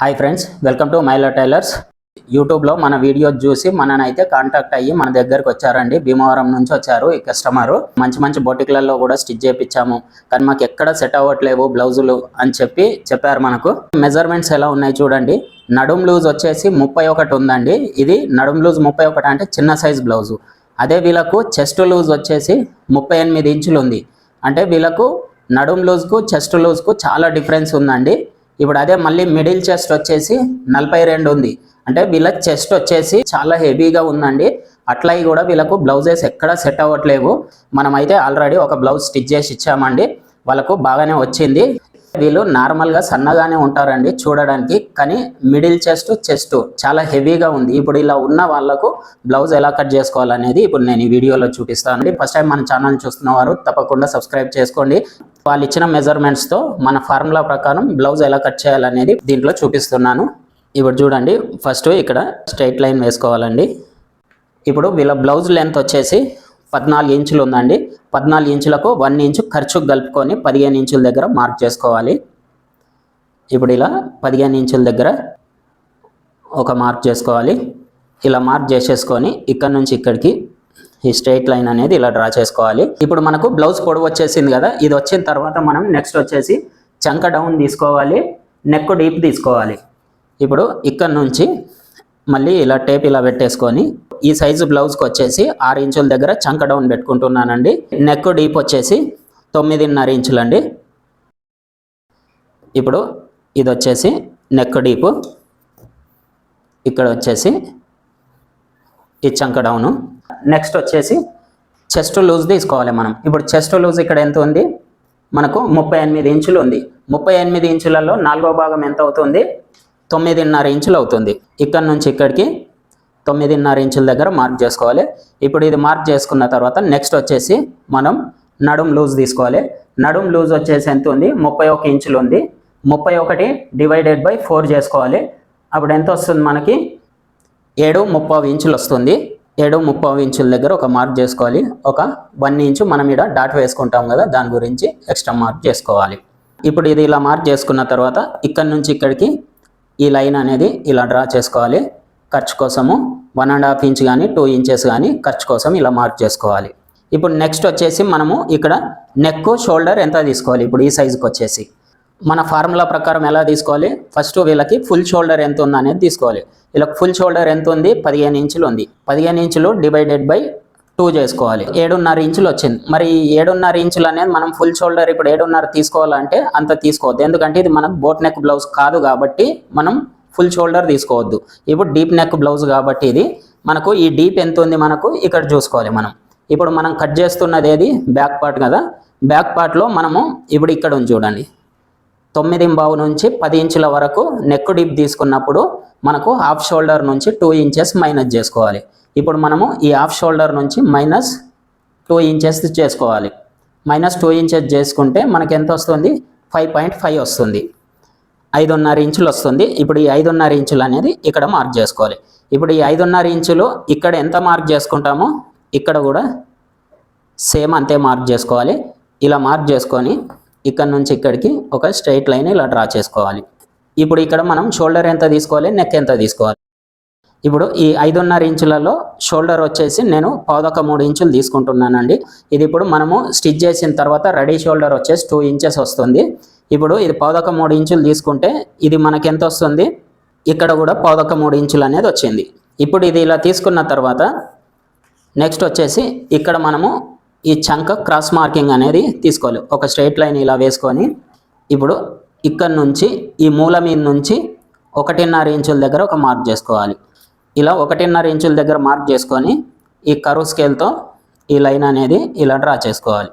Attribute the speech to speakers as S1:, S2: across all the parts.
S1: Hi friends welcome to Maila tailors యూట్యూబ్లో మన video చూసి మననైతే కాంటాక్ట్ అయ్యి మన దగ్గరకు వచ్చారండి. భీమవరం నుంచి వచ్చారు ఈ కస్టమరు మంచి మంచి బొటిక్లలో కూడా స్టిచ్ చేయించాము. కానీ మాకు ఎక్కడ సెట్ అవ్వట్లేవు బ్లౌజులు అని చెప్పి చెప్పారు మనకు. మెజర్మెంట్స్ ఎలా ఉన్నాయి చూడండి. నడుం లూజ్ వచ్చేసి ముప్పై ఒకటి ఉందండి. ఇది నడుం లూజ్ ముప్పై ఒకటి అంటే చిన్న సైజ్ బ్లౌజు. అదే వీళ్ళకు చెస్ట్ లూజ్ వచ్చేసి ముప్పై ఎనిమిది ఇంచులు ఉంది. అంటే వీళ్ళకు నడుం లూజ్కు చెస్ట్ లూజ్కు చాలా డిఫరెన్స్ ఉందండి. ఇప్పుడు అదే మళ్ళీ మిడిల్ చెస్ట్ వచ్చేసి నలభై రెండు ఉంది. అంటే వీళ్ళ చెస్ట్ వచ్చేసి చాలా హెవీగా ఉందండి. అట్లా కూడా వీళ్ళకు బ్లౌజెస్ ఎక్కడ సెట్ అవ్వట్లేవు. మనమైతే ఆల్రెడీ ఒక బ్లౌజ్ స్టిచ్ చేసి ఇచ్చామండి. వాళ్ళకు బాగానే వచ్చింది. వీళ్ళు నార్మల్గా సన్నగానే ఉంటారండి చూడడానికి కానీ మిడిల్ చెస్ట్ చెస్ట్ చాలా హెవీగా ఉంది. ఇప్పుడు ఇలా ఉన్న వాళ్ళకు బ్లౌజ్ ఎలా కట్ చేసుకోవాలనేది ఇప్పుడు నేను ఈ వీడియోలో చూపిస్తానండి ఫస్ట్ టైం మన ఛానల్ చూస్తున్న వారు తప్పకుండా సబ్స్క్రైబ్ చేసుకోండి. వాళ్ళు ఇచ్చిన మెజర్మెంట్స్తో మన ఫార్ములా ప్రకారం బ్లౌజ్ ఎలా కట్ చేయాలనేది దీంట్లో చూపిస్తున్నాను. ఇప్పుడు చూడండి ఫస్ట్ ఇక్కడ స్ట్రైట్ లైన్ వేసుకోవాలండి. ఇప్పుడు వీళ్ళ బ్లౌజ్ లెంత్ వచ్చేసి పద్నాలుగు ఇంచులు ఉందండి. పద్నాలుగు ఇంచులకు వన్ ఇంచు ఖర్చు కలుపుకొని పదిహేను ఇంచుల దగ్గర మార్క్ చేసుకోవాలి. ఇప్పుడు ఇలా పదిహేను ఇంచుల దగ్గర ఒక మార్క్ చేసుకోవాలి. ఇలా మార్క్ చేసేసుకొని ఇక్కడ నుంచి ఇక్కడికి ఈ స్ట్రైట్ లైన్ అనేది ఇలా డ్రా చేసుకోవాలి. ఇప్పుడు మనకు బ్లౌజ్ పొడవు వచ్చేసింది కదా ఇది వచ్చిన తర్వాత మనం నెక్స్ట్ వచ్చేసి చంక డౌన్ తీసుకోవాలి నెక్ డీప్ తీసుకోవాలి. ఇప్పుడు ఇక్కడ నుంచి మళ్ళీ ఇలా టేప్ ఇలా పెట్టేసుకొని ఈ సైజు బ్లౌజ్కి వచ్చేసి ఆరు ఇంచుల దగ్గర చంక డౌన్ పెట్టుకుంటున్నానండి. నెక్ డీప్ వచ్చేసి తొమ్మిదిన్నర ఇంచులండి. ఇప్పుడు ఇది వచ్చేసి నెక్ డీప్. ఇక్కడ వచ్చేసి ఈ చంక డౌను. నెక్స్ట్ వచ్చేసి చెస్ట్ లూజ్ తీసుకోవాలి మనం. ఇప్పుడు చెస్ట్ లూజ్ ఇక్కడ ఎంత ఉంది? మనకు ముప్పై ఎనిమిది ఇంచులు ఉంది. ముప్పై ఎనిమిది ఇంచులలో నాలుగో భాగం ఎంత అవుతుంది? తొమ్మిదిన్నర ఇంచులు అవుతుంది. ఇక్కడ నుంచి ఇక్కడికి తొమ్మిదిన్నర ఇంచుల దగ్గర మార్క్ చేసుకోవాలి. ఇప్పుడు ఇది మార్క్ చేసుకున్న తర్వాత నెక్స్ట్ వచ్చేసి మనం నడుం లూజ్ తీసుకోవాలి. నడుం లూజ్ వచ్చేసి ఎంత ఉంది? ముప్పై ఒక ఇంచులు ఉంది. ముప్పై ఒకటి డివైడెడ్ బై ఫోర్ చేసుకోవాలి. అప్పుడు ఎంత వస్తుంది మనకి? ఏడు ముప్పై ఇంచులు వస్తుంది. ఏడు ముప్పై ఇంచుల దగ్గర ఒక మార్క్ చేసుకోవాలి. ఒక వన్ ఇంచు మనం ఇక్కడ డాట్ వేసుకుంటాం కదా దాని గురించి ఎక్స్ట్రా మార్క్ చేసుకోవాలి. ఇప్పుడు ఇది ఇలా మార్క్ చేసుకున్న తర్వాత ఇక్కడ నుంచి ఇక్కడికి ఈ లైన్ అనేది ఇలా డ్రా చేసుకోవాలి. ఖర్చు కోసము వన్ అండ్ హాఫ్ ఇంచ్ కానీ టూ ఇంచెస్ కానీ ఖర్చు కోసం ఇలా మార్క్ చేసుకోవాలి. ఇప్పుడు నెక్స్ట్ వచ్చేసి మనము ఇక్కడ నెక్ షోల్డర్ ఎంత తీసుకోవాలి? ఇప్పుడు ఈ సైజుకి వచ్చేసి. మన ఫార్ములా ప్రకారం ఎలా తీసుకోవాలి? ఫస్ట్ వీళ్ళకి ఫుల్ షోల్డర్ ఎంత ఉంది అనేది తీసుకోవాలి. వీళ్ళకి ఫుల్ షోల్డర్ ఎంత ఉంది? పదిహేను ఇంచులు ఉంది. పదిహేను ఇంచులు డివైడెడ్ బై టూ చేసుకోవాలి. ఏడున్నర ఇంచులు వచ్చింది. మరి ఏడున్నర ఇంచులు అనేది మనం ఫుల్ షోల్డర్ ఇప్పుడు ఏడున్నర తీసుకోవాలంటే అంత తీసుకోవద్దు. ఎందుకంటే ఇది మనం బోట్ నెక్ బ్లౌజ్ కాదు కాబట్టి మనం ఫుల్ షోల్డర్ తీసుకోవద్దు. ఇప్పుడు డీప్ నెక్ బ్లౌజ్ కాబట్టి ఇది మనకు ఈ డీప్ ఎంత ఉంది మనకు ఇక్కడ చూసుకోవాలి మనం. ఇప్పుడు మనం కట్ చేస్తున్నది ఏది? బ్యాక్ పార్ట్ కదా. బ్యాక్ పార్ట్లో మనము ఇప్పుడు ఇక్కడ ఉంది చూడండి. తొమ్మిది బావు నుంచి పది ఇంచుల వరకు నెక్ డీప్ తీసుకున్నప్పుడు మనకు హాఫ్ షోల్డర్ నుంచి టూ ఇంచెస్ మైనస్ చేసుకోవాలి. ఇప్పుడు మనము ఈ హాఫ్ షోల్డర్ నుంచి మైనస్ టూ ఇంచెస్ చేసుకోవాలి. మైనస్ టూ ఇంచెస్ చేసుకుంటే మనకి ఎంత వస్తుంది? ఫైవ్ పాయింట్ ఫైవ్ వస్తుంది. ఐదున్నర ఇంచులు వస్తుంది. ఇప్పుడు ఈ ఐదున్నర ఇంచులు అనేది ఇక్కడ మార్క్ చేసుకోవాలి. ఇప్పుడు ఈ ఐదున్నర ఇంచులు ఇక్కడ ఎంత మార్క్ చేసుకుంటామో ఇక్కడ కూడా సేమ్ అంతే మార్క్ చేసుకోవాలి. ఇలా మార్క్ చేసుకొని ఇక్కడ నుంచి ఇక్కడికి ఒక స్ట్రైట్ లైన్ ఇలా డ్రా చేసుకోవాలి. ఇప్పుడు ఇక్కడ మనం షోల్డర్ ఎంత తీసుకోవాలి? నెక్ ఎంత తీసుకోవాలి? ఇప్పుడు ఈ ఐదున్నర ఇంచులలో షోల్డర్ వచ్చేసి నేను పాదొక మూడు ఇంచులు తీసుకుంటున్నానండి. ఇది ఇప్పుడు మనము స్టిచ్ చేసిన తర్వాత రెడీ షోల్డర్ వచ్చేసి టూ ఇంచెస్ వస్తుంది. ఇప్పుడు ఇది పాదొక మూడు ఇంచులు తీసుకుంటే ఇది మనకి ఎంత వస్తుంది? ఇక్కడ కూడా పాదొక మూడు ఇంచులు అనేది వచ్చింది. ఇప్పుడు ఇది ఇలా తీసుకున్న తర్వాత నెక్స్ట్ వచ్చేసి ఇక్కడ మనము ఈ చంక క్రాస్ మార్కింగ్ అనేది తీసుకోవాలి. ఒక స్ట్రైట్ లైన్ ఇలా వేసుకొని ఇప్పుడు ఇక్కడ నుంచి ఈ మూల మీద నుంచి ఒకటిన్నర ఇంచుల దగ్గర ఒక మార్క్ చేసుకోవాలి. ఇలా ఒకటిన్నర ఇంచుల దగ్గర మార్క్ చేసుకొని ఈ కరువు స్కేల్తో ఈ లైన్ అనేది ఇలా డ్రా చేసుకోవాలి.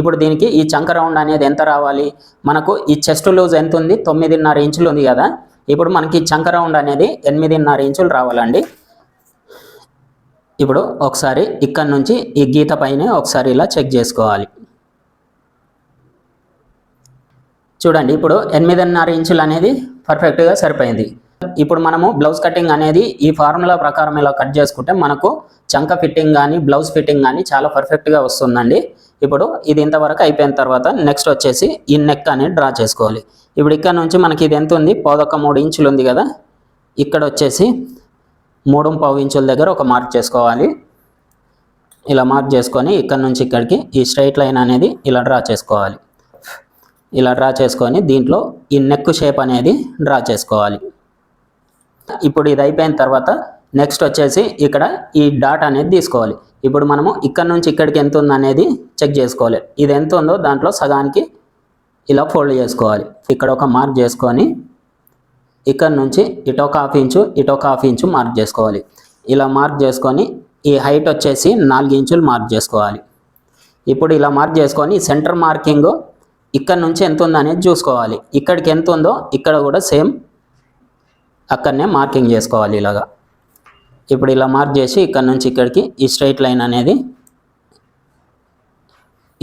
S1: ఇప్పుడు దీనికి ఈ చంక రౌండ్ అనేది ఎంత రావాలి? మనకు ఈ చెస్ట్ లూజ్ ఎంత ఉంది? తొమ్మిదిన్నర ఇంచులు ఉంది కదా. ఇప్పుడు మనకి చంక రౌండ్ అనేది ఎనిమిదిన్నర ఇంచులు రావాలండి. ఇప్పుడు ఒకసారి ఇక్కడ నుంచి ఈ గీత పైన ఒకసారి ఇలా చెక్ చేసుకోవాలి. చూడండి ఇప్పుడు ఎనిమిదిన్నర ఇంచులు అనేది పర్ఫెక్ట్గా సరిపోయింది. ఇప్పుడు మనము బ్లౌజ్ కటింగ్ అనేది ఈ ఫార్ములా ప్రకారం ఇలా కట్ చేసుకుంటే మనకు చంక ఫిట్టింగ్ కానీ బ్లౌజ్ ఫిట్టింగ్ కానీ చాలా పర్ఫెక్ట్గా వస్తుందండి. ఇప్పుడు ఇది ఇంతవరకు అయిపోయిన తర్వాత నెక్స్ట్ వచ్చేసి ఈ నెక్ అనేది డ్రా చేసుకోవాలి. ఇప్పుడు ఇక్కడ నుంచి మనకి ఇది ఎంత ఉంది? పోదొక్క మూడు ఇంచులు ఉంది కదా? ఇక్కడ వచ్చేసి మూడు పావు ఇంచుల దగ్గర ఒక మార్క్ చేసుకోవాలి. ఇలా మార్క్ చేసుకొని ఇక్కడ నుంచి ఇక్కడికి ఈ స్ట్రైట్ లైన్ అనేది ఇలా డ్రా చేసుకోవాలి. ఇలా డ్రా చేసుకొని దీంట్లో ఈ నెక్ షేప్ అనేది డ్రా చేసుకోవాలి. ఇప్పుడు ఇది అయిపోయిన తర్వాత నెక్స్ట్ వచ్చేసి ఇక్కడ ఈ డాట్ అనేది తీసుకోవాలి. ఇప్పుడు మనము ఇక్కడ నుంచి ఇక్కడికి ఎంత ఉంది అనేది చెక్ చేసుకోవాలి. ఇది ఎంత ఉందో దాంట్లో సగానికి ఇలా ఫోల్డ్ చేసుకోవాలి. ఇక్కడ ఒక మార్క్ చేసుకొని ఇక్కడ నుంచి ఇటు ఒక హాఫ్ ఇంచు ఇటు ఒక హాఫ్ ఇంచు మార్క్ చేసుకోవాలి. ఇలా మార్క్ చేసుకొని ఈ హైట్ వచ్చేసి నాలుగు ఇంచులు మార్క్ చేసుకోవాలి. ఇప్పుడు ఇలా మార్క్ చేసుకొని సెంటర్ మార్కింగ్ ఇక్కడ నుంచి ఎంత ఉందో అనేది చూసుకోవాలి. ఇక్కడికి ఎంత ఉందో ఇక్కడ కూడా సేమ్ అక్కడనే మార్కింగ్ చేసుకోవాలి ఇలాగా. ఇప్పుడు ఇలా మార్క్ చేసి ఇక్కడ నుంచి ఇక్కడికి ఈ స్ట్రైట్ లైన్ అనేది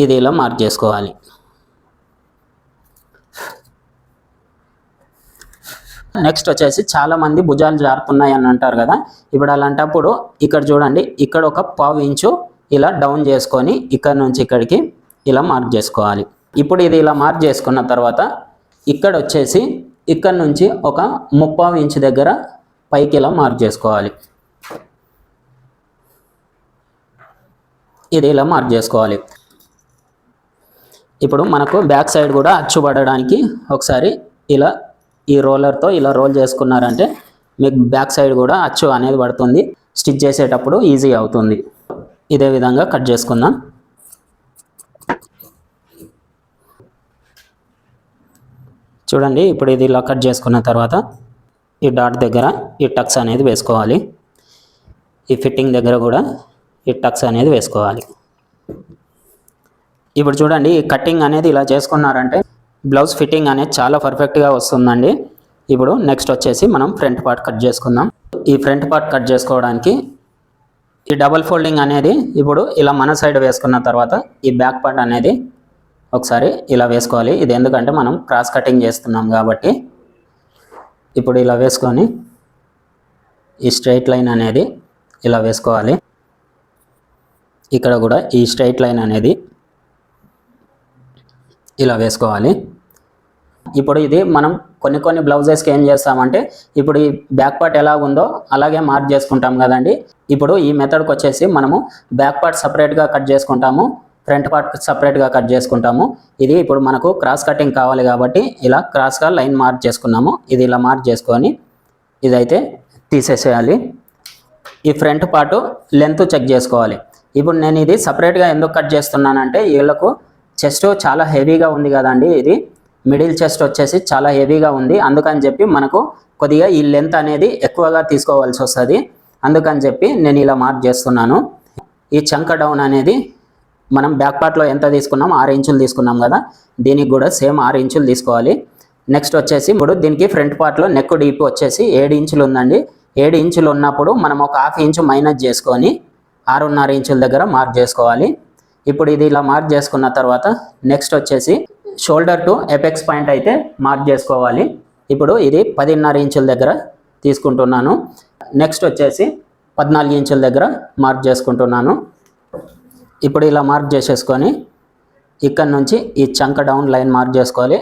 S1: ఇది ఇలా మార్క్ చేసుకోవాలి. నెక్స్ట్ వచ్చేసి చాలామంది భుజాలు జారుతున్నాయి అని అంటారు కదా. ఇప్పుడు అలాంటప్పుడు ఇక్కడ చూడండి ఇక్కడ ఒక పావు ఇంచు ఇలా డౌన్ చేసుకొని ఇక్కడ నుంచి ఇక్కడికి ఇలా మార్క్ చేసుకోవాలి. ఇప్పుడు ఇది ఇలా మార్క్ చేసుకున్న తర్వాత ఇక్కడ వచ్చేసి ఇక్కడ నుంచి ఒక ముప్పావు ఇంచు దగ్గర పైకి ఇలా మార్క్ చేసుకోవాలి? ఇది ఇలా మార్క్ చేసుకోవాలి? ఇప్పుడు మనకు బ్యాక్ సైడ్ కూడా అచ్చు పడడానికి ఒకసారి ఇలా ఈ రోలర్తో ఇలా రోల్ చేసుకున్నారంటే మీకు బ్యాక్ సైడ్ కూడా అచ్చు అనేది పడుతుంది. స్టిచ్ చేసేటప్పుడు ఈజీ అవుతుంది. ఇదే విధంగా కట్ చేసుకుందాం. చూడండి ఇప్పుడు ఇది ఇలా కట్ చేసుకున్న తర్వాత ఈ డాట్ దగ్గర ఈ టక్స్ అనేది వేసుకోవాలి. ఈ ఫిట్టింగ్ దగ్గర కూడా ఈ టక్స్ అనేది వేసుకోవాలి. ఇప్పుడు చూడండి ఈ కటింగ్ అనేది ఇలా చేసుకున్నారంటే బ్లౌజ్ ఫిట్టింగ్ అనేది చాలా పర్ఫెక్ట్గా వస్తుందండి. ఇప్పుడు నెక్స్ట్ వచ్చేసి మనం ఫ్రంట్ పార్ట్ కట్ చేసుకుందాం. ఈ ఫ్రంట్ పార్ట్ కట్ చేసుకోవడానికి ఈ డబల్ ఫోల్డింగ్ అనేది ఇప్పుడు ఇలా మన సైడ్ వేసుకున్న తర్వాత ఈ బ్యాక్ పార్ట్ అనేది ఒకసారి ఇలా వేసుకోవాలి. ఇది ఎందుకంటే మనం క్రాస్ కటింగ్ చేస్తున్నాం కాబట్టి ఇప్పుడు ఇలా వేసుకొని ఈ స్ట్రైట్ లైన్ అనేది ఇలా వేసుకోవాలి. ఇక్కడ కూడా ఈ స్ట్రైట్ లైన్ అనేది ఇలా వేసుకోవాలి. ఇప్పుడు ఇది మనం కొన్ని కొన్ని బ్లౌజెస్కి ఏం చేస్తామంటే ఇప్పుడు ఈ బ్యాక్ పార్ట్ ఎలా ఉందో అలాగే మార్క్ చేసుకుంటాం కదండి. ఇప్పుడు ఈ మెథడ్కి వచ్చేసి మనము బ్యాక్ పార్ట్ సపరేట్గా కట్ చేసుకుంటాము. ఫ్రంట్ పార్ట్ సపరేట్గా కట్ చేసుకుంటాము. ఇది ఇప్పుడు మనకు క్రాస్ కటింగ్ కావాలి కాబట్టి ఇలా క్రాస్గా లైన్ మార్క్ చేసుకున్నాము. ఇది ఇలా మార్క్ చేసుకొని ఇదైతే తీసేసేయాలి. ఈ ఫ్రంట్ పార్ట్ లెంత్ చెక్ చేసుకోవాలి. ఇప్పుడు నేను ఇది సపరేట్గా ఎందుకు కట్ చేస్తున్నానంటే వీళ్ళకు చెస్ట్ చాలా హెవీగా ఉంది కదండి ఇది. మిడిల్ చెస్ట్ వచ్చేసి చాలా హెవీగా ఉంది. అందుకని చెప్పి మనకు కొద్దిగా ఈ లెంత్ అనేది ఎక్కువగా తీసుకోవాల్సి వస్తుంది. అందుకని చెప్పి నేను ఇలా మార్క్ చేస్తున్నాను. ఈ చంక డౌన్ అనేది మనం బ్యాక్ పార్ట్లో ఎంత తీసుకున్నాం ఆరు ఇంచులు తీసుకున్నాం కదా. దీనికి కూడా సేమ్ ఆరు ఇంచులు తీసుకోవాలి. నెక్స్ట్ వచ్చేసి ఇప్పుడు దీనికి ఫ్రంట్ పార్ట్లో నెక్ డీప్ వచ్చేసి ఏడు ఇంచులు ఉందండి. ఏడు ఇంచులు ఉన్నప్పుడు మనం ఒక హాఫ్ ఇంచు మైనస్ చేసుకొని ఆరున్నర ఇంచుల దగ్గర మార్క్ చేసుకోవాలి. ఇప్పుడు ఇది ఇలా మార్క్ చేసుకున్న తర్వాత నెక్స్ట్ వచ్చేసి షోల్డర్ టు ఎపెక్స్ పాయింట్ అయితే మార్క్ చేసుకోవాలి. ఇప్పుడు ఇది పదిన్నర ఇంచుల దగ్గర తీసుకుంటున్నాను. నెక్స్ట్ వచ్చేసి పద్నాలుగు ఇంచుల దగ్గర మార్క్ చేసుకుంటున్నాను. ఇప్పుడు ఇలా మార్క్ చేసేసుకొని ఇక్కడ నుంచి ఈ చంక డౌన్ లైన్ మార్క్ చేసుకోవాలి.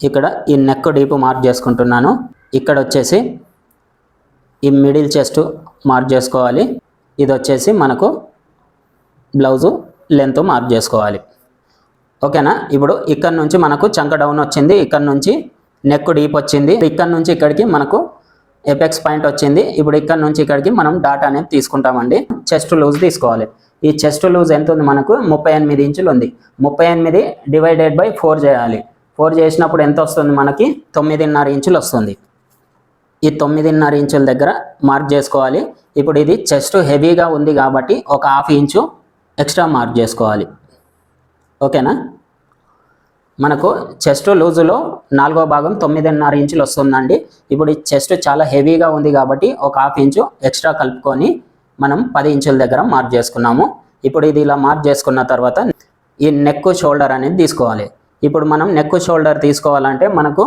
S1: ఇక్కడ ఈ నెక్ డీప్ మార్క్ చేసుకుంటున్నాను. ఇక్కడ వచ్చేసి ఈ మిడిల్ చెస్ట్ మార్క్ చేసుకోవాలి. ఇది వచ్చేసి మనకు బ్లౌజు లెంత్ మార్క్ చేసుకోవాలి. ఓకేనా ఇప్పుడు ఇక్కడ నుంచి మనకు చంక డౌన్ వచ్చింది. ఇక్కడ నుంచి నెక్ డీప్ వచ్చింది. ఇక్కడ నుంచి ఇక్కడికి మనకు ఎపెక్స్ పాయింట్ వచ్చింది. ఇప్పుడు ఇక్కడ నుంచి ఇక్కడికి మనం డాట్ అనేది తీసుకుంటామండి. చెస్ట్ లూజ్ తీసుకోవాలి. ఈ చెస్ట్ లూజ్ ఎంత ఉంది మనకు? ముప్పై ఎనిమిది ఇంచులు ఉంది. ముప్పై ఎనిమిది డివైడెడ్ బై ఫోర్ చేయాలి. ఫోర్ చేసినప్పుడు ఎంత వస్తుంది మనకి? తొమ్మిదిన్నర ఇంచులు వస్తుంది. ఈ తొమ్మిదిన్నర ఇంచుల దగ్గర మార్క్ చేసుకోవాలి. ఇప్పుడు ఇది చెస్ట్ హెవీగా ఉంది కాబట్టి ఒక హాఫ్ ఇంచు ఎక్స్ట్రా మార్క్ చేసుకోవాలి. ఓకేనా? మనకు చెస్ట్ లూజులో నాలుగో భాగం తొమ్మిదిన్నర ఇంచులు వస్తుందండి. ఇప్పుడు ఈ చెస్ట్ చాలా హెవీగా ఉంది కాబట్టి ఒక హాఫ్ ఇంచు ఎక్స్ట్రా కలుపుకొని మనం పది ఇంచుల దగ్గర మార్క్ చేసుకున్నాము. ఇప్పుడు ఇది ఇలా మార్క్ చేసుకున్న తర్వాత ఈ నెక్ షోల్డర్ అనేది తీసుకోవాలి. ఇప్పుడు మనం నెక్ షోల్డర్ తీసుకోవాలంటే మనకు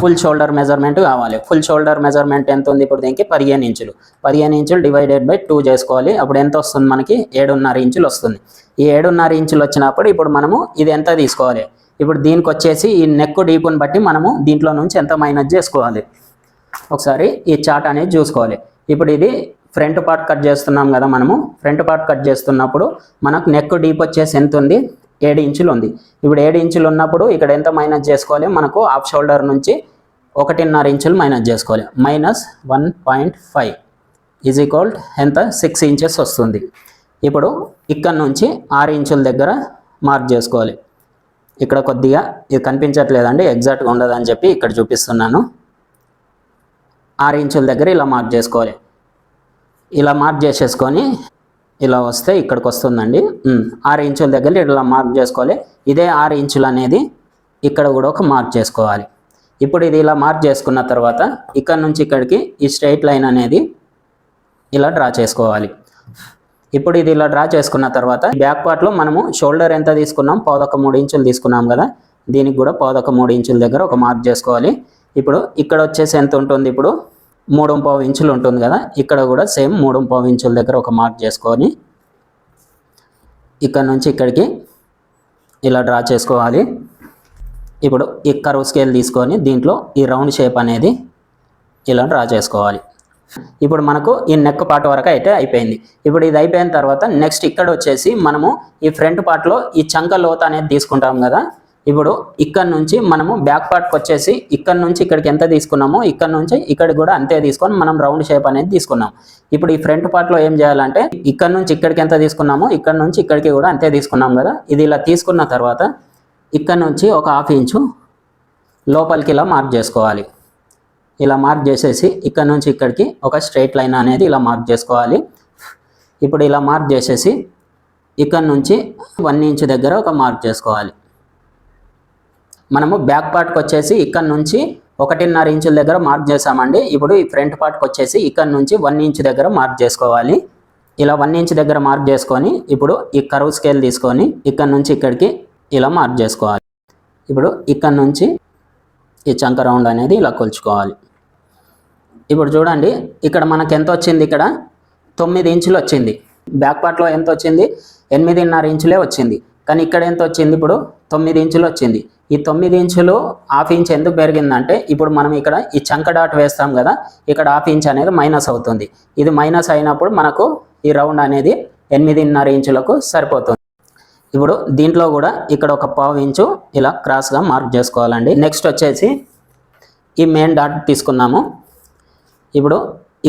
S1: ఫుల్ షోల్డర్ మెజర్మెంట్ కావాలి. ఫుల్ షోల్డర్ మెజర్మెంట్ ఎంత ఉంది? ఇప్పుడు దీనికి పదిహేను ఇంచులు. పదిహేను ఇంచులు డివైడెడ్ బై టూ చేసుకోవాలి. అప్పుడు ఎంత వస్తుంది మనకి? ఏడున్నర ఇంచులు వస్తుంది. ఈ ఏడున్నర ఇంచులు వచ్చినప్పుడు ఇప్పుడు మనము ఇది ఎంత తీసుకోవాలి? ఇప్పుడు దీనికి వచ్చేసి ఈ నెక్ డీపుని బట్టి మనము దీంట్లో నుంచి ఎంత మైనస్ చేసుకోవాలి? ఒకసారి ఈ చాట్ అనేది చూసుకోవాలి. ఇప్పుడు ఇది ఫ్రంట్ పార్ట్ కట్ చేస్తున్నాం కదా మనము. ఫ్రంట్ పార్ట్ కట్ చేస్తున్నప్పుడు మనకు నెక్ డీప్ వచ్చేసి ఎంత ఉంది? ఏడు ఇంచులు ఉంది. ఇప్పుడు ఏడు ఇంచులు ఉన్నప్పుడు ఇక్కడ ఎంత మైనస్ చేసుకోవాలి? మనకు హాఫ్ షోల్డర్ నుంచి ఒకటిన్నర ఇంచులు మైనస్ చేసుకోవాలి. Minus one point five is equal ఎంత? సిక్స్ ఇంచెస్ వస్తుంది. ఇప్పుడు ఇక్కడ నుంచి ఆరు ఇంచుల దగ్గర మార్క్ చేసుకోవాలి. ఇక్కడ కొద్దిగా ఇది కనిపించట్లేదండి ఎగ్జాక్ట్గా ఉండదని చెప్పి ఇక్కడ చూపిస్తున్నాను. ఆరు ఇంచుల దగ్గర ఇలా మార్క్ చేసుకోవాలి. ఇలా మార్క్ చేసేసుకొని ఇలా వస్తే ఇక్కడికి వస్తుందండి. ఆరు ఇంచుల దగ్గర ఇలా మార్క్ చేసుకోవాలి. ఇదే ఆరు ఇంచులు అనేది ఇక్కడ కూడా ఒక మార్క్ చేసుకోవాలి. ఇప్పుడు ఇది ఇలా మార్క్ చేసుకున్న తర్వాత ఇక్కడ నుంచి ఇక్కడికి ఈ స్ట్రైట్ లైన్ అనేది ఇలా డ్రా చేసుకోవాలి. ఇప్పుడు ఇది ఇలా డ్రా చేసుకున్న తర్వాత బ్యాక్ పార్ట్లో మనము షోల్డర్ ఎంత తీసుకున్నాం? పాదొక మూడు ఇంచులు తీసుకున్నాం కదా. దీనికి కూడా పాదొక మూడు ఇంచుల దగ్గర ఒక మార్క్ చేసుకోవాలి. ఇప్పుడు ఇక్కడ వచ్చేసి ఎంత ఉంటుంది? ఇప్పుడు మూడు పావు ఇంచులు ఉంటుంది కదా? ఇక్కడ కూడా సేమ్ మూడు పావు ఇంచుల దగ్గర ఒక మార్క్ చేసుకొని ఇక్కడ నుంచి ఇక్కడికి ఇలా డ్రా చేసుకోవాలి. ఇప్పుడు ఈ కర్వ్ స్కేల్ తీసుకొని దీంట్లో ఈ రౌండ్ షేప్ అనేది ఇలా డ్రా చేసుకోవాలి. ఇప్పుడు మనకు ఈ నెక్ పార్ట్ వరకు అయితే అయిపోయింది. ఇప్పుడు ఇది అయిపోయిన తర్వాత నెక్స్ట్ ఇక్కడ వచ్చేసి మనము ఈ ఫ్రంట్ పార్ట్లో ఈ చంక లోత అనేది తీసుకుంటాం కదా? ఇప్పుడు ఇక్కడ నుంచి మనము బ్యాక్ పార్ట్కి వచ్చేసి ఇక్కడ నుంచి ఇక్కడికి ఎంత తీసుకున్నామో ఇక్కడ నుంచి ఇక్కడ కూడా అంతే తీసుకొని మనం రౌండ్ షేప్ అనేది తీసుకున్నాం. ఇప్పుడు ఈ ఫ్రంట్ పార్ట్లో ఏం చేయాలంటే ఇక్కడ నుంచి ఇక్కడికి ఎంత తీసుకున్నామో ఇక్కడ నుంచి ఇక్కడికి కూడా అంతే తీసుకున్నాం కదా. ఇది ఇలా తీసుకున్న తర్వాత ఇక్కడ నుంచి ఒక హాఫ్ ఇంచు లోపలికి ఇలా మార్క్ చేసుకోవాలి. ఇలా మార్క్ చేసేసి ఇక్కడ నుంచి ఇక్కడికి ఒక స్ట్రైట్ లైన్ అనేది ఇలా మార్క్ చేసుకోవాలి. ఇప్పుడు ఇలా మార్క్ చేసేసి ఇక్కడ నుంచి వన్ ఇంచ్ దగ్గర ఒక మార్క్ చేసుకోవాలి. మనము బ్యాక్ పార్ట్కి వచ్చేసి ఇక్కడ నుంచి ఒకటిన్నర ఇంచుల దగ్గర మార్క్ చేసామండి ఇప్పుడు ఈ ఫ్రంట్ పార్ట్కి వచ్చేసి ఇక్కడ నుంచి వన్ ఇంచ్ దగ్గర మార్క్ చేసుకోవాలి. ఇలా వన్ ఇంచ్ దగ్గర మార్క్ చేసుకొని ఇప్పుడు ఈ కరువు స్కేల్ తీసుకొని ఇక్కడ నుంచి ఇక్కడికి ఇలా మార్క్ చేసుకోవాలి. ఇప్పుడు ఇక్కడ నుంచి ఈ చంక రౌండ్ అనేది ఇలా కొలుచుకోవాలి. ఇప్పుడు చూడండి ఇక్కడ మనకి ఎంత వచ్చింది ఇక్కడ? తొమ్మిది ఇంచులు వచ్చింది. బ్యాక్ పార్ట్లో ఎంత వచ్చింది? ఎనిమిదిన్నర ఇంచులే వచ్చింది. కానీ ఇక్కడ ఎంత వచ్చింది ఇప్పుడు? తొమ్మిది ఇంచులు వచ్చింది. ఈ తొమ్మిది ఇంచులు హాఫ్ ఇంచ్ ఎందుకు పెరిగిందంటే ఇప్పుడు మనం ఇక్కడ ఈ చంక డాట్ వేస్తాం కదా ఇక్కడ హాఫ్ ఇంచ్ అనేది మైనస్ అవుతుంది. ఇది మైనస్ అయినప్పుడు మనకు ఈ రౌండ్ అనేది ఎనిమిదిన్నర ఇంచులకు సరిపోతుంది. ఇప్పుడు దీంట్లో కూడా ఇక్కడ ఒక పావు ఇంచు ఇలా క్రాస్గా మార్క్ చేసుకోవాలండి. నెక్స్ట్ వచ్చేసి ఈ మెయిన్ డాట్ తీసుకున్నాము ఇప్పుడు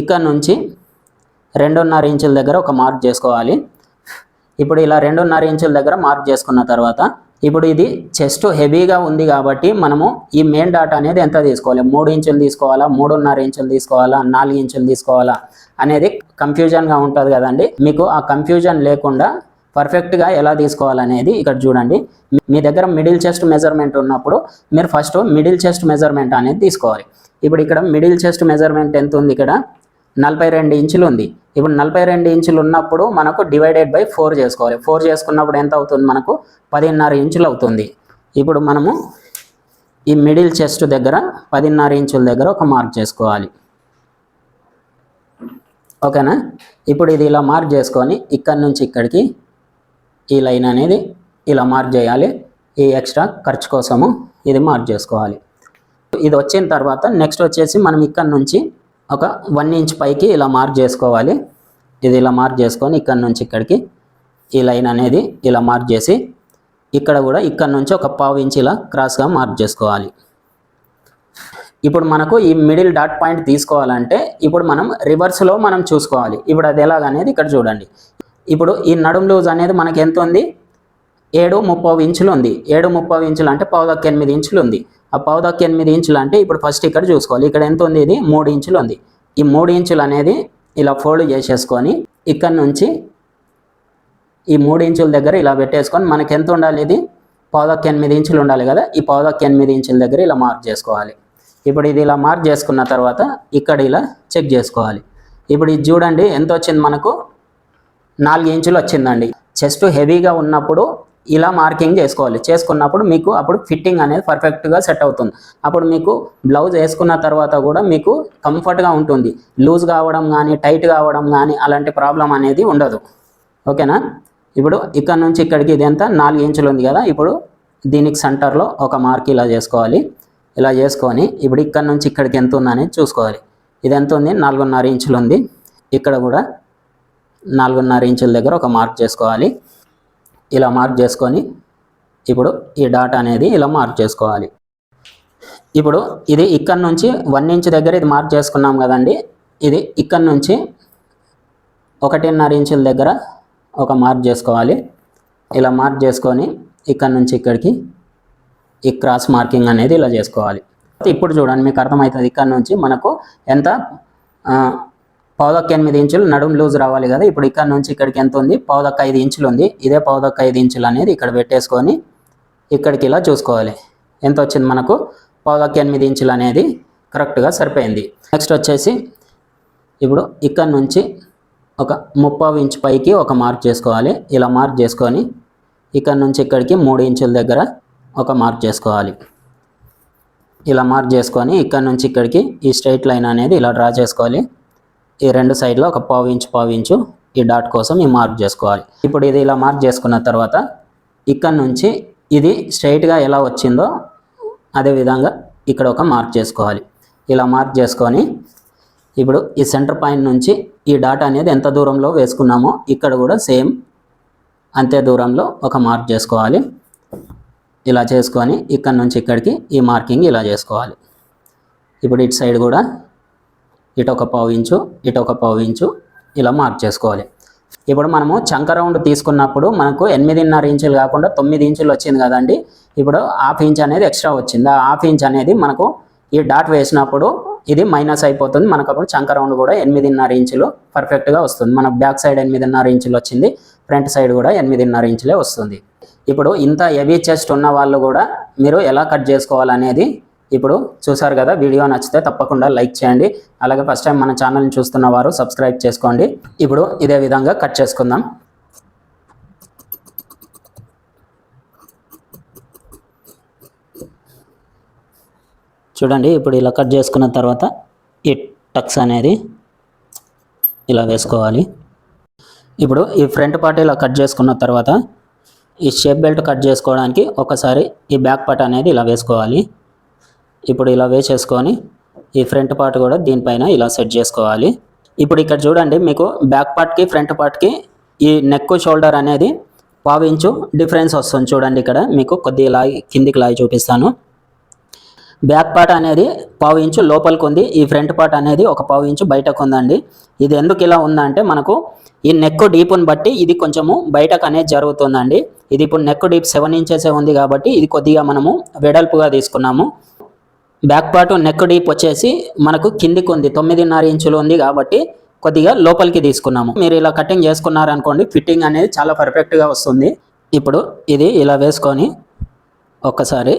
S1: ఇక్కడ నుంచి రెండున్నర ఇంచుల దగ్గర ఒక మార్క్ చేసుకోవాలి. ఇప్పుడు ఇలా రెండున్నర ఇంచుల దగ్గర మార్క్ చేసుకున్న తర్వాత ఇప్పుడు ఇది చెస్ట్ హెవీగా ఉంది కాబట్టి మనము ఈ మెయిన్ డాట్ అనేది ఎంత తీసుకోవాలి? మూడు ఇంచులు తీసుకోవాలా? మూడున్నర ఇంచులు తీసుకోవాలా? నాలుగు ఇంచులు తీసుకోవాలా? అనేది కన్ఫ్యూజన్గా ఉంటుంది కదండి. మీకు ఆ కన్ఫ్యూజన్ లేకుండా పర్ఫెక్ట్గా ఎలా తీసుకోవాలనేది ఇక్కడ చూడండి. మీ- మీ దగ్గర మిడిల్ చెస్ట్ మెజర్మెంట్ ఉన్నప్పుడు మీరు ఫస్ట్ మిడిల్ చెస్ట్ మెజర్మెంట్ అనేది తీసుకోవాలి. ఇప్పుడు ఇక్కడ మిడిల్ చెస్ట్ మెజర్మెంట్ ఎంత ఉంది ఇక్కడ? నలభై రెండు ఇంచులు ఉంది ఇప్పుడు నలభై రెండు ఇంచులు ఉన్నప్పుడు మనకు డివైడెడ్ బై ఫోర్ చేసుకోవాలి. ఫోర్ చేసుకున్నప్పుడు ఎంత అవుతుంది మనకు? పదిన్నర ఇంచులు అవుతుంది ఇప్పుడు మనము ఈ మిడిల్ చెస్ట్ దగ్గర పదిన్నర ఇంచుల దగ్గర ఒక మార్క్ చేసుకోవాలి. ఓకేనా? ఇప్పుడు ఇది ఇలా మార్క్ చేసుకొని ఇక్కడ నుంచి ఇక్కడికి ఈ లైన్ అనేది ఇలా మార్క్ చేయాలి. ఈ ఎక్స్ట్రా ఖర్చు కోసము ఇది మార్క్ చేసుకోవాలి. ఇది వచ్చిన తర్వాత నెక్స్ట్ వచ్చేసి మనం ఇక్కడ నుంచి ఒక వన్ ఇంచ్ పైకి ఇలా మార్క్ చేసుకోవాలి. ఇది ఇలా మార్క్ చేసుకొని ఇక్కడ నుంచి ఇక్కడికి ఈ లైన్ అనేది ఇలా మార్క్ చేసి ఇక్కడ కూడా ఇక్కడ నుంచి ఒక పావు ఇంచ్ ఇలా క్రాస్గా మార్క్ చేసుకోవాలి. ఇప్పుడు మనకు ఈ మిడిల్ డాట్ పాయింట్ తీసుకోవాలంటే ఇప్పుడు మనం రివర్స్లో మనం చూసుకోవాలి. ఇప్పుడు అది ఎలాగనేది ఇక్కడ చూడండి. ఇప్పుడు ఈ నడుం లూజ్ అనేది మనకి ఎంత ఉంది? ఏడు ముప్పై ఇంచులు ఉంది. ఏడు ముప్పై ఇంచులు అంటే పావుదక్క ఎనిమిది ఇంచులు ఉంది. ఆ పావుదక్క ఎనిమిది ఇంచులు అంటే ఇప్పుడు ఫస్ట్ ఇక్కడ చూసుకోవాలి. ఇక్కడ ఎంత ఉంది ఇది? మూడు ఇంచులు ఉంది. ఈ మూడు ఇంచులు అనేది ఇలా ఫోల్డ్ చేసేసుకొని ఇక్కడ నుంచి ఈ మూడు ఇంచుల దగ్గర ఇలా పెట్టేసుకొని మనకి ఎంత ఉండాలి ఇది? పావుదక్క ఎనిమిది ఇంచులు ఉండాలి కదా? ఈ పావుదక్క ఎనిమిది ఇంచుల దగ్గర ఇలా మార్క్ చేసుకోవాలి. ఇప్పుడు ఇది ఇలా మార్క్ చేసుకున్న తర్వాత ఇక్కడ ఇలా చెక్ చేసుకోవాలి. ఇప్పుడు ఇది చూడండి ఎంత వచ్చింది మనకు? నాలుగు ఇంచులు వచ్చిందండి. చెస్ట్ హెవీగా ఉన్నప్పుడు ఇలా మార్కింగ్ చేసుకోవాలి. చేసుకున్నప్పుడు మీకు అప్పుడు ఫిట్టింగ్ అనేది పర్ఫెక్ట్గా సెట్ అవుతుంది. అప్పుడు మీకు బ్లౌజ్ వేసుకున్న తర్వాత కూడా మీకు కంఫర్ట్గా ఉంటుంది. లూజ్ కావడం కానీ టైట్ కావడం కానీ అలాంటి ప్రాబ్లం అనేది ఉండదు. ఓకేనా? ఇప్పుడు ఇక్కడ నుంచి ఇక్కడికి ఇది ఎంత నాలుగు ఇంచులు ఉంది కదా? ఇప్పుడు దీనికి సెంటర్లో ఒక మార్క్ ఇలా చేసుకోవాలి. ఇలా చేసుకొని ఇప్పుడు ఇక్కడ నుంచి ఇక్కడికి ఎంత ఉందని చూసుకోవాలి. ఇది ఎంత ఉంది? నాలుగున్నర ఇంచులు ఉంది. ఇక్కడ కూడా నాలుగున్నర ఇంచుల దగ్గర ఒక మార్క్ చేసుకోవాలి. ఇలా మార్క్ చేసుకొని ఇప్పుడు ఈ డాట్ అనేది ఇలా మార్క్ చేసుకోవాలి. ఇప్పుడు ఇది ఇక్కడ నుంచి వన్ ఇంచ్ దగ్గర ఇది మార్క్ చేసుకున్నాం కదండి. ఇది ఇక్కడ నుంచి ఒకటిన్నర ఇంచుల దగ్గర ఒక మార్క్ చేసుకోవాలి. ఇలా మార్క్ చేసుకొని ఇక్కడ నుంచి ఇక్కడికి ఈ క్రాస్ మార్కింగ్ అనేది ఇలా చేసుకోవాలి. ఇప్పుడు చూడండి మీకు అర్థమవుతుంది. ఇక్కడ నుంచి మనకు ఎంత పావుదొక్క ఎనిమిది ఇంచులు నడుము లూజ్ రావాలి కదా. ఇప్పుడు ఇక్కడ నుంచి ఇక్కడికి ఎంత ఉంది? పావుదొక్క ఐదు ఇంచులు ఉంది. ఇదే పావుదొక్క ఐదు ఇంచులు అనేది ఇక్కడ పెట్టేసుకొని ఇక్కడికి ఇలా చూసుకోవాలి. ఎంత వచ్చింది మనకు? పావుదొక్క ఎనిమిది ఇంచులు అనేది కరెక్ట్గా సరిపోయింది. నెక్స్ట్ వచ్చేసి ఇప్పుడు ఇక్కడ నుంచి ఒక ముప్పావు ఇంచ్ పైకి ఒక మార్క్ చేసుకోవాలి. ఇలా మార్క్ చేసుకొని ఇక్కడ నుంచి ఇక్కడికి మూడు ఇంచుల దగ్గర ఒక మార్క్ చేసుకోవాలి. ఇలా మార్క్ చేసుకొని ఇక్కడ నుంచి ఇక్కడికి ఈ స్ట్రైట్ లైన్ అనేది ఇలా డ్రా చేసుకోవాలి. ఈ రెండు సైడ్లో ఒక పావు ఇంచు పావు ఇంచు ఈ డాట్ కోసం ఈ మార్క్ చేసుకోవాలి. ఇప్పుడు ఇది ఇలా మార్క్ చేసుకున్న తర్వాత ఇక్కడ నుంచి ఇది స్ట్రైట్గా ఎలా వచ్చిందో అదే విధంగా ఇక్కడ ఒక మార్క్ చేసుకోవాలి. ఇలా మార్క్ చేసుకొని ఇప్పుడు ఈ సెంటర్ పాయింట్ నుంచి ఈ డాట్ అనేది ఎంత దూరంలో వేసుకున్నామో ఇక్కడ కూడా సేమ్ అంతే దూరంలో ఒక మార్క్ చేసుకోవాలి. ఇలా చేసుకొని ఇక్కడ నుంచి ఇక్కడికి ఈ మార్కింగ్ ఇలా చేసుకోవాలి. ఇప్పుడు ఇటు సైడ్ కూడా ఇటు ఒక పావు ఇంచు ఇటు ఒక పావు ఇంచు ఇలా మార్క్ చేసుకోవాలి. ఇప్పుడు మనము చంక రౌండ్ తీసుకున్నప్పుడు మనకు ఎనిమిదిన్నర ఇంచులు కాకుండా తొమ్మిది ఇంచులు వచ్చింది కదండి. ఇప్పుడు హాఫ్ ఇంచ్ అనేది ఎక్స్ట్రా వచ్చింది. ఆ హాఫ్ ఇంచ్ అనేది మనకు ఈ డాట్ వేసినప్పుడు ఇది మైనస్ అయిపోతుంది. మనకు అప్పుడు చంక రౌండ్ కూడా ఎనిమిదిన్నర ఇంచులు పర్ఫెక్ట్గా వస్తుంది. మన బ్యాక్ సైడ్ ఎనిమిదిన్నర ఇంచులు వచ్చింది. ఫ్రంట్ సైడ్ కూడా ఎనిమిదిన్నర ఇంచులే వస్తుంది. ఇప్పుడు ఇంత హెవీ చెస్ట్ ఉన్న వాళ్ళు కూడా మీరు ఎలా కట్ చేసుకోవాలనేది ఇప్పుడు చూసారు కదా వీడియో నచ్చితే తప్పకుండా లైక్ చేయండి. అలాగే ఫస్ట్ టైం మన ఛానల్ని చూస్తున్న వారు సబ్స్క్రైబ్ చేసుకోండి. ఇప్పుడు ఇదే విధంగా కట్ చేసుకుందాం. చూడండి ఇప్పుడు ఇలా కట్ చేసుకున్న తర్వాత ఈ టక్స్ అనేది ఇలా వేసుకోవాలి. ఇప్పుడు ఈ ఫ్రంట్ పార్ట్ ఇలా కట్ చేసుకున్న తర్వాత ఈ షేప్ బెల్ట్ కట్ చేసుకోవడానికి ఒకసారి ఈ బ్యాక్ పార్ట్ అనేది ఇలా వేసుకోవాలి. ఇప్పుడు ఇలా వేసేసుకొని ఈ ఫ్రంట్ పార్ట్ కూడా దీనిపైన ఇలా సెట్ చేసుకోవాలి. ఇప్పుడు ఇక్కడ చూడండి మీకు బ్యాక్ పార్ట్కి ఫ్రంట్ పార్ట్కి ఈ నెక్ షోల్డర్ అనేది పావు ఇంచు డిఫరెన్స్ వస్తుంది చూడండి ఇక్కడ. మీకు కొద్దిగా లాగి కిందికి లాగి చూపిస్తాను. బ్యాక్ పార్ట్ అనేది పావు ఇంచు లోపలికి ఉంది. ఈ ఫ్రంట్ పార్ట్ అనేది ఒక పావు ఇంచు బయటకు ఉందండి. ఇది ఎందుకు ఇలా ఉందంటే మనకు ఈ నెక్ డీప్ని బట్టి ఇది కొంచెము బయటకు అనేది జరుగుతుందండి. ఇది ఇప్పుడు నెక్ డీప్ సెవెన్ ఇంచెసే ఉంది కాబట్టి ఇది కొద్దిగా మనము వెడల్పుగా తీసుకున్నాము. బ్యాక్ పార్ట్ నెక్ డీప్ వచ్చేసి మనకు కిందికి ఉంది తొమ్మిదిన్నర ఇంచులు ఉంది కాబట్టి కొద్దిగా లోపలికి తీసుకున్నాము. మీరు ఇలా కటింగ్ చేసుకున్నారనుకోండి ఫిట్టింగ్ అనేది చాలా పర్ఫెక్ట్గా వస్తుంది. ఇప్పుడు ఇది ఇలా వేసుకొని ఒక్కసారి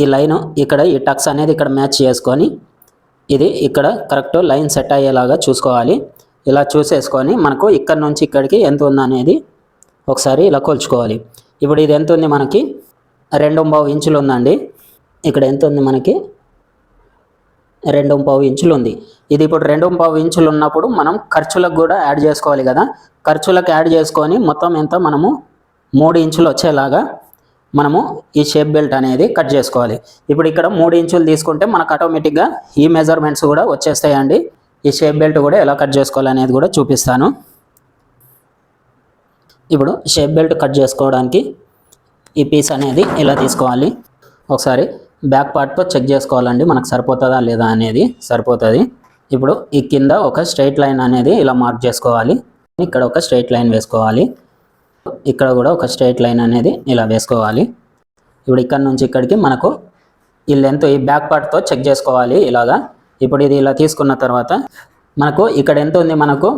S1: ఈ లైన్ ఇక్కడ ఈ టక్స్ అనేది ఇక్కడ మ్యాచ్ చేసుకొని ఇది ఇక్కడ కరెక్ట్ లైన్ సెట్ అయ్యేలాగా చూసుకోవాలి. ఇలా చూసేసుకొని మనకు ఇక్కడ నుంచి ఇక్కడికి ఎంత ఉందనేది ఒకసారి ఇలా కొలుచుకోవాలి. ఇప్పుడు ఇది ఎంత ఉంది మనకి? రెండు ఇంచులు ఉందండి. ఇక్కడ ఎంత ఉంది మనకి? రెండు పావు ఇంచులు ఉంది ఇది ఇప్పుడు రెండు పావు ఇంచులు ఉన్నప్పుడు మనం ఖర్చులకు కూడా యాడ్ చేసుకోవాలి కదా. ఖర్చులకు యాడ్ చేసుకొని మొత్తం ఎంత మనము మూడు ఇంచులు వచ్చేలాగా మనము ఈ షేప్ బెల్ట్ అనేది కట్ చేసుకోవాలి. ఇప్పుడు ఇక్కడ మూడు ఇంచులు తీసుకుంటే మనకు ఆటోమేటిక్గా ఈ మెజర్మెంట్స్ కూడా వచ్చేస్తాయండి. ఈ షేప్ బెల్ట్ కూడా ఎలా కట్ చేసుకోవాలి అనేది కూడా చూపిస్తాను. ఇప్పుడు షేప్ బెల్ట్ కట్ చేసుకోవడానికి ఈ పీస్ అనేది ఇలా తీసుకోవాలి? ఒకసారి బ్యాక్ పార్ట్తో చెక్ చేసుకోవాలండి మనకు సరిపోతుందా లేదా అనేది సరిపోతుంది. ఇప్పుడు ఈ కింద ఒక స్ట్రైట్ లైన్ అనేది ఇలా మార్క్ చేసుకోవాలి. ఇక్కడ ఒక స్ట్రైట్ లైన్ వేసుకోవాలి. ఇక్కడ కూడా ఒక స్ట్రైట్ లైన్ అనేది ఇలా వేసుకోవాలి. ఇప్పుడు ఇక్కడ నుంచి ఇక్కడికి మనకు ఈ లెంత్ ఈ బ్యాక్ పార్ట్తో చెక్ చేసుకోవాలి ఇలాగా. ఇప్పుడు ఇది ఇలా తీసుకున్న తర్వాత మనకు ఇక్కడ ఎంత ఉంది మనకు?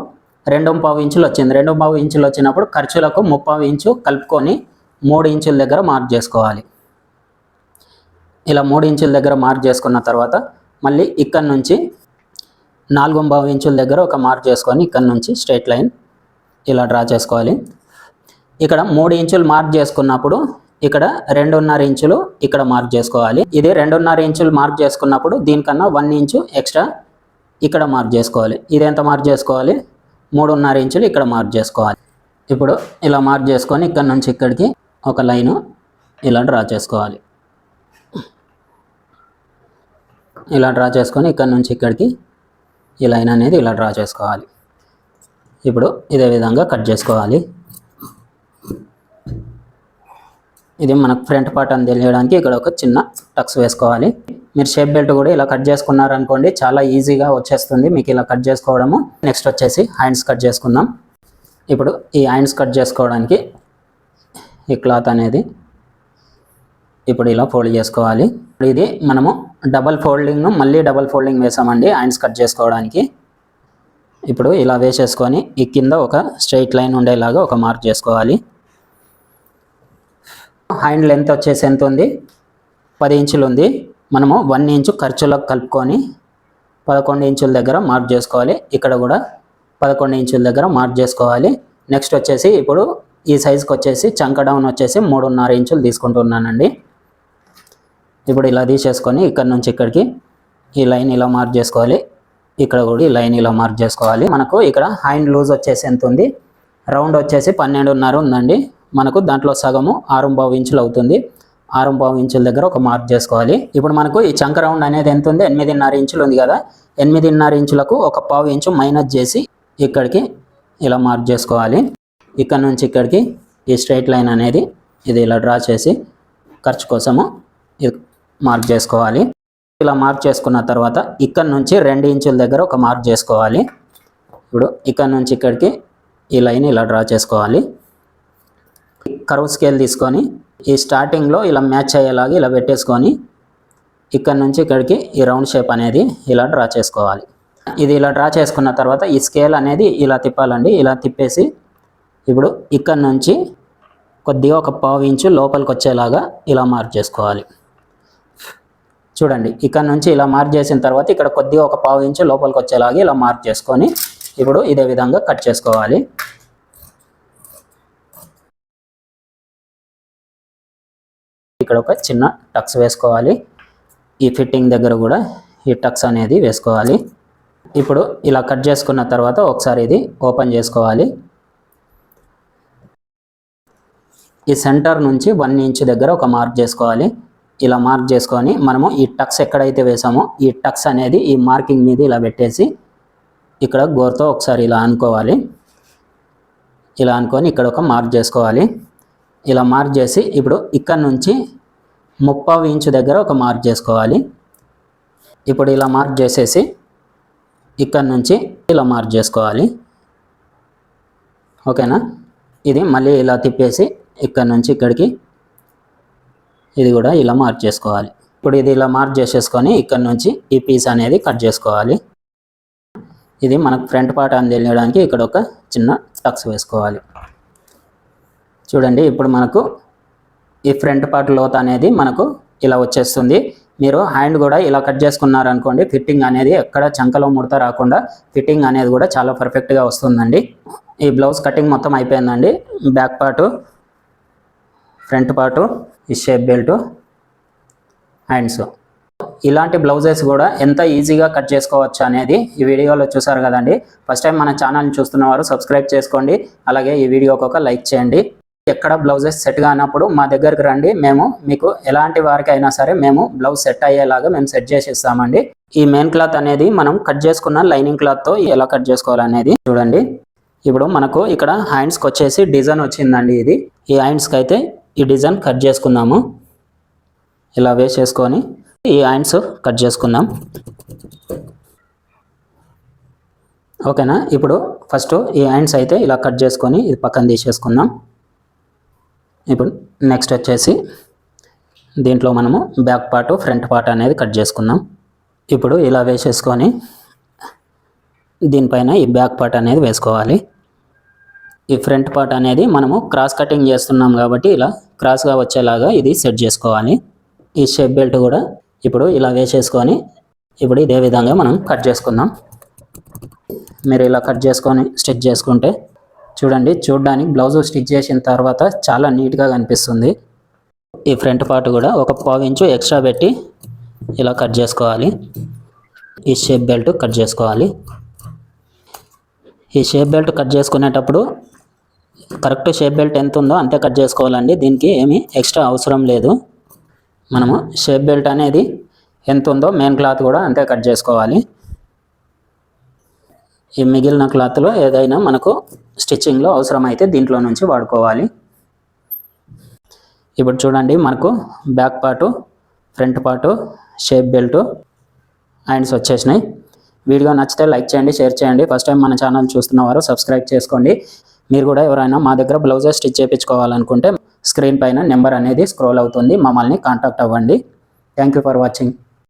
S1: రెండు పావు ఇంచులు వచ్చింది. రెండు పావు ఇంచులు వచ్చినప్పుడు ఖర్చులకు ముప్పావు ఇంచు కలుపుకొని మూడు ఇంచుల దగ్గర మార్క్ చేసుకోవాలి. ఇలా మూడు ఇంచుల దగ్గర మార్క్ చేసుకున్న తర్వాత మళ్ళీ ఇక్కడ నుంచి నాలుగు ఇంచుల దగ్గర ఒక మార్క్ చేసుకొని ఇక్కడ నుంచి స్ట్రైట్ లైన్ ఇలా డ్రా చేసుకోవాలి. ఇక్కడ మూడు ఇంచులు మార్క్ చేసుకున్నప్పుడు ఇక్కడ రెండున్నర ఇంచులు ఇక్కడ మార్క్ చేసుకోవాలి. ఇది రెండున్నర ఇంచులు మార్క్ చేసుకున్నప్పుడు దీనికన్నా వన్ ఇంచు ఎక్స్ట్రా ఇక్కడ మార్క్ చేసుకోవాలి. ఇది ఎంత మార్క్ చేసుకోవాలి? మూడున్నర ఇంచులు ఇక్కడ మార్క్ చేసుకోవాలి. ఇప్పుడు ఇలా మార్క్ చేసుకొని ఇక్కడ నుంచి ఇక్కడికి ఒక లైను ఇలా డ్రా చేసుకోవాలి. ఇలా డ్రా చేసుకొని ఇక్కడ నుంచి ఇక్కడికి ఈ లైన్ అనేది ఇలా డ్రా చేసుకోవాలి. ఇప్పుడు ఇదే విధంగా కట్ చేసుకోవాలి. ఇది మనకు ఫ్రంట్ పార్ట్ అని తెలియడానికి ఇక్కడ ఒక చిన్న టక్స్ వేసుకోవాలి. మీరు షేప్ బెల్ట్ కూడా ఇలా కట్ చేసుకున్నారనుకోండి చాలా ఈజీగా వచ్చేస్తుంది మీకు ఇలా కట్ చేసుకోవడము. నెక్స్ట్ వచ్చేసి హ్యాండ్స్ కట్ చేసుకుందాం. ఇప్పుడు ఈ హ్యాండ్స్ కట్ చేసుకోవడానికి ఈ క్లాత్ అనేది ఇప్పుడు ఇలా ఫోల్డ్ చేసుకోవాలి. ఇది మనము డబల్ ఫోల్డింగ్ను మళ్ళీ డబల్ ఫోల్డింగ్ వేసామండి. హ్యాండ్స్ కట్ చేసుకోవడానికి. ఇప్పుడు ఇలా వేసేసుకొని ఈ కింద ఒక స్ట్రైట్ లైన్ ఉండేలాగా ఒక మార్క్ చేసుకోవాలి. హ్యాండ్ లెంత్ వచ్చేసి ఎంత ఉంది? పది ఇంచులు ఉంది. మనము వన్ ఇంచు ఖర్చులకు కలుపుకొని పదకొండు ఇంచుల దగ్గర మార్క్ చేసుకోవాలి. ఇక్కడ కూడా పదకొండు ఇంచుల దగ్గర మార్క్ చేసుకోవాలి. నెక్స్ట్ వచ్చేసి ఇప్పుడు ఈ సైజుకి వచ్చేసి చంక డౌన్ వచ్చేసి మూడున్నర ఇంచులు తీసుకుంటున్నానండి. ఇప్పుడు ఇలా తీసేసుకొని ఇక్కడ నుంచి ఇక్కడికి ఈ లైన్ ఇలా మార్క్ చేసుకోవాలి. ఇక్కడ కూడా ఈ లైన్ ఇలా మార్క్ చేసుకోవాలి. మనకు ఇక్కడ హ్యాండ్ లూజ్ వచ్చేసి ఎంత ఉంది? రౌండ్ వచ్చేసి పన్నెండున్నర ఉందండి. మనకు దాంట్లో సగము ఆరు పావు ఇంచులు అవుతుంది. ఆరు పావు ఇంచుల దగ్గర ఒక మార్క్ చేసుకోవాలి. ఇప్పుడు మనకు ఈ చంక రౌండ్ అనేది ఎంత ఉంది? ఎనిమిదిన్నర ఇంచులు ఉంది కదా. ఎనిమిదిన్నర ఇంచులకు ఒక పావు ఇంచు మైనస్ చేసి ఇక్కడికి ఇలా మార్క్ చేసుకోవాలి. ఇక్కడ నుంచి ఇక్కడికి ఈ స్ట్రైట్ లైన్ అనేది ఇది ఇలా డ్రా చేసి ఖర్చు కోసము మార్క్ చేసుకోవాలి. ఇలా మార్క్ చేసుకున్న తర్వాత ఇక్కడ నుంచి రెండు ఇంచుల దగ్గర ఒక మార్క్ చేసుకోవాలి. ఇప్పుడు ఇక్కడ నుంచి ఇక్కడికి ఈ లైన్ ఇలా డ్రా చేసుకోవాలి. కర్వ్ స్కేల్ తీసుకొని ఈ స్టార్టింగ్లో ఇలా మ్యాచ్ అయ్యేలాగా ఇలా పెట్టేసుకొని ఇక్కడ నుంచి ఇక్కడికి ఈ రౌండ్ షేప్ అనేది ఇలా డ్రా చేసుకోవాలి. ఇది ఇలా డ్రా చేసుకున్న తర్వాత ఈ స్కేల్ అనేది ఇలా తిప్పాలండి. ఇలా తిప్పేసి ఇప్పుడు ఇక్కడ నుంచి కొద్దిగా ఒక పావు ఇంచు లోపలికి వచ్చేలాగా ఇలా మార్క్ చేసుకోవాలి. చూడండి ఇక్కడ నుంచి ఇలా మార్క్ చేసిన తర్వాత ఇక్కడ కొద్దిగా ఒక పావు ఇంచు లోపలికి వచ్చేలాగా ఇలా మార్క్ చేసుకొని ఇప్పుడు ఇదే విధంగా కట్ చేసుకోవాలి. ఇక్కడ ఒక చిన్న టక్స్ వేసుకోవాలి. ఈ ఫిట్టింగ్ దగ్గర కూడా ఈ టక్స్ అనేది వేసుకోవాలి. ఇప్పుడు ఇలా కట్ చేసుకున్న తర్వాత ఒకసారి ఇది ఓపెన్ చేసుకోవాలి. ఈ సెంటర్ నుంచి వన్ ఇంచ్ దగ్గర ఒక మార్క్ చేసుకోవాలి. ఇలా మార్క్ చేసుకొని మనము ఈ టక్స్ ఎక్కడైతే వేసామో ఈ టక్స్ అనేది ఈ మార్కింగ్ మీద ఇలా పెట్టేసి ఇక్కడ గోర్తో ఒకసారి ఇలా అనుకోవాలి. ఇలా అనుకొని ఇక్కడ ఒక మార్క్ చేసుకోవాలి. ఇలా మార్క్ చేసి ఇప్పుడు ఇక్కడ నుంచి ముప్పై ఇంచు దగ్గర ఒక మార్క్ చేసుకోవాలి. ఇప్పుడు ఇలా మార్క్ చేసేసి ఇక్కడ నుంచి ఇలా మార్క్ చేసుకోవాలి. ఓకేనా? ఇది మళ్ళీ ఇలా తిప్పేసి ఇక్కడ నుంచి ఇక్కడికి ఇది కూడా ఇలా మార్క్ చేసుకోవాలి. ఇప్పుడు ఇది ఇలా మార్క్ చేసేసుకొని ఇక్కడ నుంచి ఈ పీస్ అనేది కట్ చేసుకోవాలి. ఇది మనకు ఫ్రంట్ పార్ట్ అని ఇక్కడ ఒక చిన్న టక్స్ వేసుకోవాలి. చూడండి ఇప్పుడు మనకు ఈ ఫ్రంట్ పార్ట్ లోత్ అనేది మనకు ఇలా వచ్చేస్తుంది. మీరు హ్యాండ్ కూడా ఇలా కట్ చేసుకున్నారనుకోండి ఫిట్టింగ్ అనేది ఎక్కడ చంకలో ముడత రాకుండా ఫిట్టింగ్ అనేది కూడా చాలా పర్ఫెక్ట్గా వస్తుందండి. ఈ బ్లౌజ్ కటింగ్ మొత్తం అయిపోయిందండి. బ్యాక్ పార్టు ఫ్రంట్ పార్టు ఈ షేప్ బెల్ట్ హ్యాండ్స్ ఇలాంటి బ్లౌజెస్ కూడా ఎంత ఈజీగా కట్ చేసుకోవచ్చు అనేది ఈ వీడియోలో చూసారు కదండి. ఫస్ట్ టైం మన ఛానల్ని చూస్తున్నవారు సబ్స్క్రైబ్ చేసుకోండి. అలాగే ఈ వీడియోకి ఒక లైక్ చేయండి. ఎక్కడ బ్లౌజెస్ సెట్ కానప్పుడు మా దగ్గరికి రండి. మేము మీకు ఎలాంటి వారికి అయినా సరే మేము బ్లౌజ్ సెట్ అయ్యేలాగా మేము సెట్ చేసి ఇస్తామండి ఈ మెయిన్ క్లాత్ అనేది మనం కట్ చేసుకున్న లైనింగ్ క్లాత్తో ఎలా కట్ చేసుకోవాలనేది చూడండి. ఇప్పుడు మనకు ఇక్కడ హ్యాండ్స్కి వచ్చేసి డిజైన్ వచ్చిందండి ఇది. ఈ హ్యాండ్స్కి అయితే ఈ డిజైన్ కట్ చేసుకుందాము ఇలా వేసేసుకొని ఈ హ్యాండ్స్ కట్ చేసుకుందాం. ఓకేనా? ఇప్పుడు ఫస్ట్ ఈ హ్యాండ్స్ అయితే ఇలా కట్ చేసుకొని ఇది పక్కన తీసేసుకుందాం. ఇప్పుడు నెక్స్ట్ వచ్చేసి దీంట్లో మనము బ్యాక్ పార్ట్ ఫ్రంట్ పార్ట్ అనేది కట్ చేసుకుందాం. ఇప్పుడు ఇలా వేసేసుకొని దీనిపైన ఈ బ్యాక్ పార్ట్ అనేది వేసుకోవాలి. ఈ ఫ్రంట్ పార్ట్ అనేది మనము క్రాస్ కటింగ్ చేస్తున్నాం కాబట్టి ఇలా క్రాస్గా వచ్చేలాగా ఇది సెట్ చేసుకోవాలి. ఈ షేప్ బెల్ట్ కూడా ఇప్పుడు ఇలా వేసేసుకొని ఇప్పుడు ఇదే విధంగా మనం కట్ చేసుకుందాం. మీరు ఇలా కట్ చేసుకొని స్టిచ్ చేసుకుంటే చూడండి చూడడానికి బ్లౌజ్ స్టిచ్ చేసిన తర్వాత చాలా నీట్గా కనిపిస్తుంది. ఈ ఫ్రంట్ పార్ట్ కూడా ఒక పావు ఇంచు ఎక్స్ట్రా పెట్టి ఇలా కట్ చేసుకోవాలి. ఈ షేప్ బెల్ట్ కట్ చేసుకోవాలి. ఈ షేప్ బెల్ట్ కట్ చేసుకునేటప్పుడు కరెక్ట్ షేప్ బెల్ట్ ఎంత ఉందో అంతే కట్ చేసుకోవాలండి. దీనికి ఏమీ ఎక్స్ట్రా అవసరం లేదు. మనము షేప్ బెల్ట్ అనేది ఎంత ఉందో మెయిన్ క్లాత్ కూడా అంతే కట్ చేసుకోవాలి. ఈ మిగిలిన క్లాత్లో ఏదైనా మనకు స్టిచ్చింగ్లో అవసరమైతే దీంట్లో నుంచి వాడుకోవాలి. ఇప్పుడు చూడండి మనకు back part front part shape belt hands వచ్చేసినాయి. వీడియో నచ్చితే లైక్ చేయండి షేర్ చేయండి. ఫస్ట్ టైం మన ఛానల్ చూస్తున్నవారు సబ్స్క్రైబ్ చేసుకోండి. మీరు కూడా ఎవరైనా మా దగ్గర బ్లౌజెస్ స్టిచ్ చేయించుకోవాలనుకుంటే స్క్రీన్ పైన నెంబర్ అనేది స్క్రోల్ అవుతుంది. మమ్మల్ని కాంటాక్ట్ అవ్వండి. Thank you for watching